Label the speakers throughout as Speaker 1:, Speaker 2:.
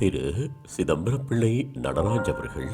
Speaker 1: திரு சிதம்பரப்பிள்ளை நடராஜ் அவர்கள்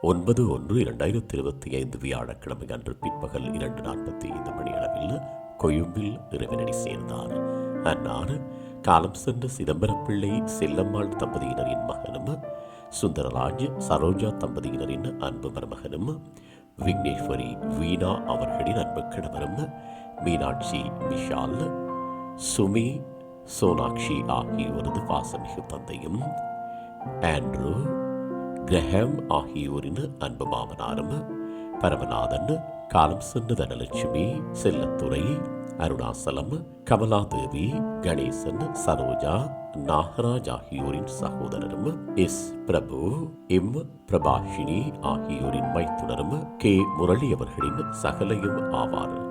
Speaker 1: ஒன்பது ஒன்று இரண்டாயிரத்தி இருபத்தி ஐந்து வியாழக்கிழமை அன்று பிற்பகல் இரண்டு நாற்பத்தி ஐந்து மணி அளவில் கொழும்பில் இறைவனடி சேர்ந்தார். அன்னார் காலம் சென்ற சிதம்பரப்பிள்ளை செல்லம்மாள் தம்பதியினரின் மகனும் சுந்தரராஜ் சரோஜா தம்பதியினரின் அன்பு மருமகனும் விக்னேஸ்வரி வீணா அவர்களின் அன்பு கணவரும் மீனாட்சி விஷால் சுமி சோனாக்ஷி ஆகியோரது பாசமிகு தந்தையும் ஆண்ட்ரூ கிரஹாம் ஆகியோரின் அன்பு மாமனாரும் பரமநாதன் காலம் சென்ற தனலட்சுமி செல்லத்துறை அருணாசலம் கமலாதேவி கணேசன் சரோஜா நாகராஜ் ஆகியோரின் சகோதரரும் எஸ். பிரபு எம். பிரபாஷினி ஆகியோரின் மைத்துனரும் கே. முரளி அவர்களின் சகலையும் ஆவார்